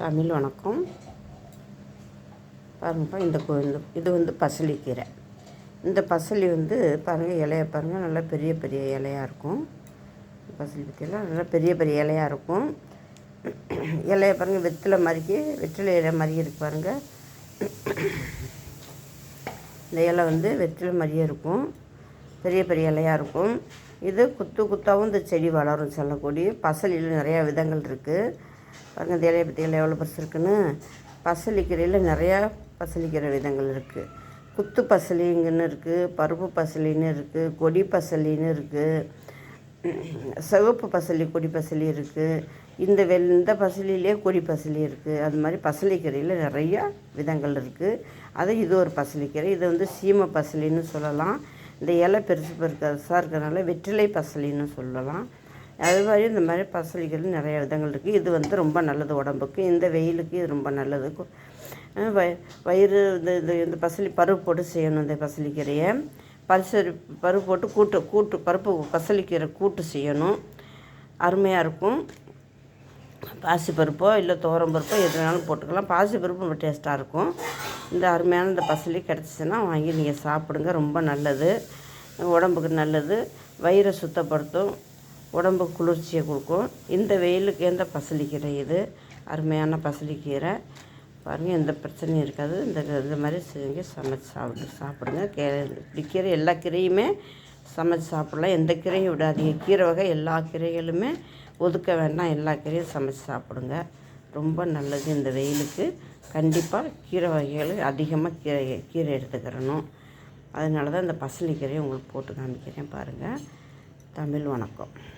தமிழ் வணக்கம். பாருங்கப்பா இந்த இந்த இது வந்து பசலிக்கீரை இந்த பசலி வந்து பாருங்கள் இலையை பாருங்கள் நல்லா பெரிய பெரிய இலையாக இருக்கும். பசலி பற்றியெல்லாம் நல்லா பெரிய பெரிய இலையாக இருக்கும். இலையை பாருங்கள் வெற்றிலை மாதிரிக்கு வெற்றிலை இலை மாதிரி இருக்கு பாருங்கள் இந்த இலை வந்து வெற்றிலை மாதிரியே இருக்கும். பெரிய பெரிய இலையாக இருக்கும். இது குத்து குத்தாகவும் இந்த செடி வளரும் சொல்லக்கூடிய பசலியில் நிறையா விதங்கள் இருக்குது பாருங்கள் இந்த இலையை பற்றி இலை எவ்வளோ பெருசு இருக்குன்னு. பசலிக்கீரையில் நிறையா பசலிக்கீரை விதங்கள் இருக்குது குத்து பசலிங்கன்னு இருக்குது பருப்பு பசலின்னு இருக்குது கொடி பசலின்னு இருக்குது சிவப்பு பசலி கொடி பசலி இருக்குது இந்த வெள் இந்த பசலிலே கொடி பசலி இருக்குது அது மாதிரி பசலிக்கீரையில் நிறையா விதங்கள் இருக்குது அது இது ஒரு பசலிக்கீரை. இது வந்து சீம பசலின்னு சொல்லலாம். இந்த இலை பெருசு பெருசாக இருக்கிறதுனால வெற்றிலை பசலின்னு சொல்லலாம். அது மாதிரி இந்த மாதிரி பசலிகள் நிறைய விதங்கள் இருக்குது இது வந்து ரொம்ப நல்லது உடம்புக்கு. இந்த வெயிலுக்கு இது ரொம்ப நல்லது. வய வயிறு இந்த இந்த இந்த பசலி பருப்பு போட்டு செய்யணும் இந்த பசலிக்கீரையை. பரிசரி பருப்பு போட்டு கூட்டு கூட்டு பருப்பு பசலிக்கீரை கூட்டு செய்யணும். அருமையாக இருக்கும். பாசிப்பருப்போ இல்லை துவரம்பருப்போ எது வேணாலும் போட்டுக்கலாம். பாசிப்பருப்பு ரொம்ப டேஸ்ட்டாக இருக்கும். இந்த அருமையான இந்த பசலி கிடச்சிச்சின்னா வாங்கி நீங்கள் சாப்பிடுங்க. ரொம்ப நல்லது. உடம்புக்கு நல்லது. வயிறை சுத்தப்படுத்தும். உடம்பு குளிர்ச்சியை கொடுக்கும். இந்த வெயிலுக்கு எந்த பசலிக்கீரை இது? அருமையான பசலிக்கீரை பாருங்கள் எந்த பிரச்சனையும் இருக்காது. இந்த இந்த மாதிரி செஞ்சு சமைச்சு சாப்பிடு சாப்பிடுங்க. கே இப்படி கீரை எல்லா கீரையுமே சமைச்சு சாப்பிடலாம். எந்த கீரையும் விடாதீங்க. கீரை வகை எல்லா கீரைகளுமே ஒதுக்க வேண்டாம். எல்லா கீரையும் சமைச்சு சாப்பிடுங்க. ரொம்ப நல்லது இந்த வெயிலுக்கு. கண்டிப்பாக கீரை வகைகள் அதிகமாக கீரை கீரை எடுத்துக்கிறணும். அதனால தான் இந்த பசலிக்கீரையை உங்களுக்கு போட்டு காமிக்கிறேன். பாருங்கள் தமிழ் வணக்கம்.